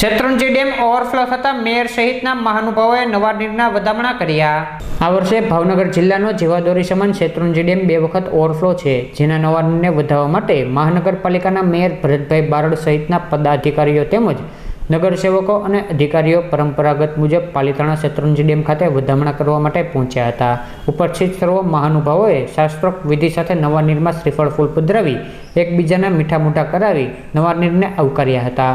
Shetrunji dam overflow થતાં mayor સહિતના મહાનુભાવોએ નવા નીરના વધામણા કર્યા. આ વર્ષે ભાવનગર જિલ્લાનો જીવાદોરી સમાન શેત્રુંજી ડેમ બે વખત ઓવરફ્લો છે, જેના નવા નીરને વધારવા માટે મહાનગરપાલિકાના મેયર ભરતભાઈ બારડ સહિતના પદાધિકારીઓ તેમજ નગરસેવકો અને અધિકારીઓ પરંપરાગત મુજબ પાલિતાણા શેત્રુંજી ડેમ ખાતે વધામણા કરવા માટે પહોંચ્યા હતા. ઉપસ્થિત સર્વ મહાનુભાવોએ શાસ્ત્રોક્ત વિધિ સાથે નવા નીરમાં શ્રીફળ ફૂલ પધરાવી, એકબીજાના મીઠા મોઢા કરાવી, નવા નીરને આવકાર્યા હતા.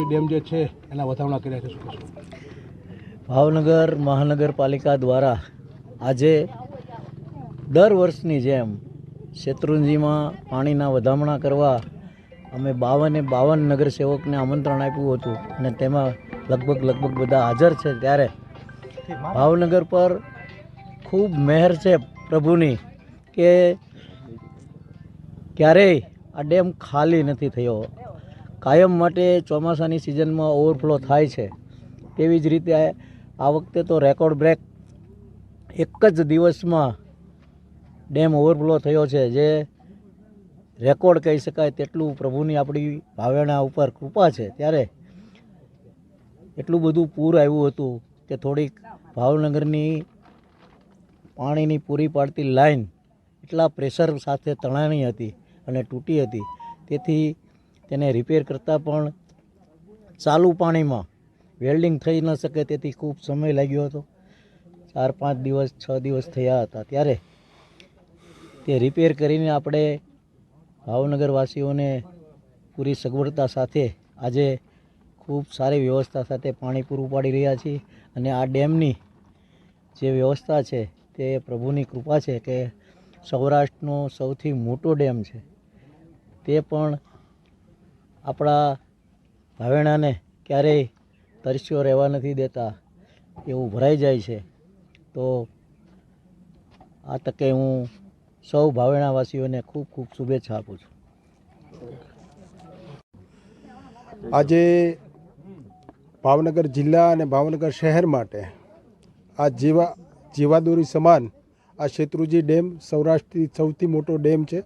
ડેમ જે છે, એના વધામણા કર્યા છે ભાવનગર મહાનગરપાલિકા દ્વારા આજે દર વર્ષની જેમ શેત્રુંજીમાં પાણીના વધામણા કરવા અમે બાવને બાવન નગરસેવકને આમંત્રણ આપ્યું હતું અને તેમાં લગભગ લગભગ બધા હાજર છે ત્યારે ભાવનગર પર ખૂબ મહેર છે પ્રભુની કે ક્યારેય આ ડેમ ખાલી નથી થયો. કાયમ માટે ચોમાસાની સિઝનમાં ઓવરફ્લો થાય છે. તેવી જ રીતે આ વખતે તો રેકોર્ડ બ્રેક એક જ દિવસમાં ડેમ ઓવરફ્લો થયો છે. જે રેકોર્ડ કહી શકાય તેટલું પ્રભુની આપણી ભાવેણા ઉપર કૃપા છે. ત્યારે એટલું બધું પૂર આવ્યું હતું કે થોડીક ભાવનગરની પાણીની પૂરી પાડતી લાઈન એટલા પ્રેશર સાથે તણાણી હતી. અને તૂટી હતી. તેથી તેને રિપેર કરતાં પણ ચાલુ પાણીમાં વેલ્ડિંગ થઈ ન શકે તેથી ખૂબ સમય લાગ્યો હતો. ચાર, પાંચ દિવસ, છ દિવસ થયા હતા. ત્યારે તે રિપેર કરીને આપણે ભાવનગરવાસીઓને પૂરી સગવડતા સાથે આજે ખૂબ સારી વ્યવસ્થા સાથે પાણી પૂરું પાડી રહ્યા છીએ અને આ ડેમની જે વ્યવસ્થા છે તે પ્રભુની કૃપા છે કે સૌરાષ્ટ્રનો સૌથી મોટો ડેમ છે. તે પણ આપણા ભાવેણાને ક્યારેય તરસ્યો રહેવા નથી દેતા એવું ભરાઈ જાય છે. તો આ તકે હું સૌ ભાવેણાવાસીઓને ખૂબ ખૂબ શુભેચ્છા આપું છું. આજે ભાવનગર જિલ્લા અને ભાવનગર શહેર માટે આ જીવા જીવાદોરી સમાન આ શેત્રુજી ડેમ સૌરાષ્ટ્રથી સૌથી મોટો ડેમ છે.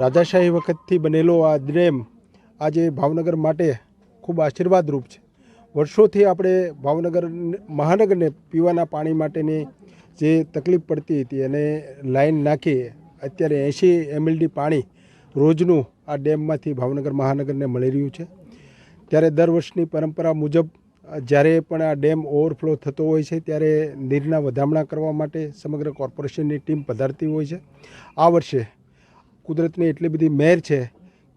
રાજાશાહી વખતથી બનેલો આ ડેમ આજે ભાવનગર માટે ખૂબ આશીર્વાદરૂપ છે. વર્ષોથી આપણે ભાવનગર મહાનગરને પીવાના પાણી માટેની જે તકલીફ પડતી હતી એને લાઈન નાખી અત્યારે એંશી એમએલડી પાણી રોજનું આ ડેમમાંથી ભાવનગર મહાનગરને મળી રહ્યું છે. ત્યારે દર વર્ષની પરંપરા મુજબ જ્યારે પણ આ ડેમ ઓવરફ્લો થતો હોય છે ત્યારે નીરના વધામણા કરવા માટે સમગ્ર કોર્પોરેશનની ટીમ પધારતી હોય છે. આ વર્ષે કુદરતની એટલી બધી મહેર છે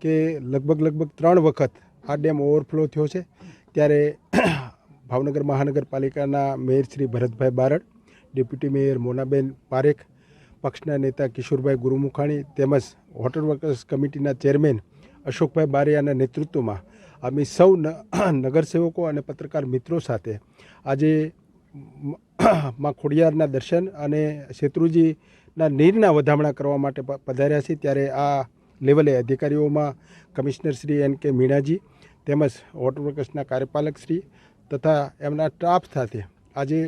કે લગભગ લગભગ ત્રણ વખત આ ડેમ ઓવરફ્લો થયો છે. ત્યારે ભાવનગર મહાનગરપાલિકાના mayor Shri Bharatbhai Barad, deputy mayor Monaben Parekh, પક્ષના નેતા કિશોરભાઈ ગુરુમુખાણી તેમજ વોટર વર્કર્સ કમિટીના ચેરમેન અશોકભાઈ બારિયાના નેતૃત્વમાં અમે સૌ નગરસેવકો અને પત્રકાર મિત્રો સાથે આજે મ- ખોડિયારના દર્શન અને શેત્રુજીના નીરના વધામણા કરવા માટે પધાર્યા છે. ત્યારે આ લેવલે અધિકારીઓમાં કમિશનર શ્રી એન કે મીણાજી તેમજ વોટર વર્કર્સના કાર્યપાલક શ્રી તથા એમના સ્ટાફ સાથે આજે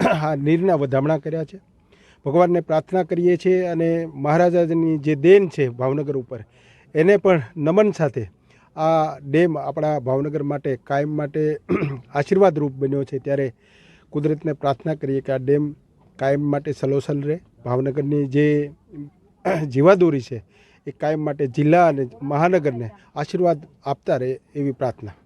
આ નીરના વધામણા કર્યા છે. ભગવાનને પ્રાર્થના કરીએ છીએ અને મહારાજાની જે દેન છે ભાવનગર ઉપર, એને પણ નમન સાથે આ ડેમ આપણા ભાવનગર માટે કાયમ માટે આશીર્વાદરૂપ બન્યો છે. ત્યારે કુદરતને પ્રાર્થના કરીએ કે આ ડેમ કાયમ માટે સલોસલ રહે. ભાવનગરની જે જીવાદોરી છે એ કાયમ માટે જિલ્લા અને મહાનગરને આશીર્વાદ આપતા રહે એવી પ્રાર્થના.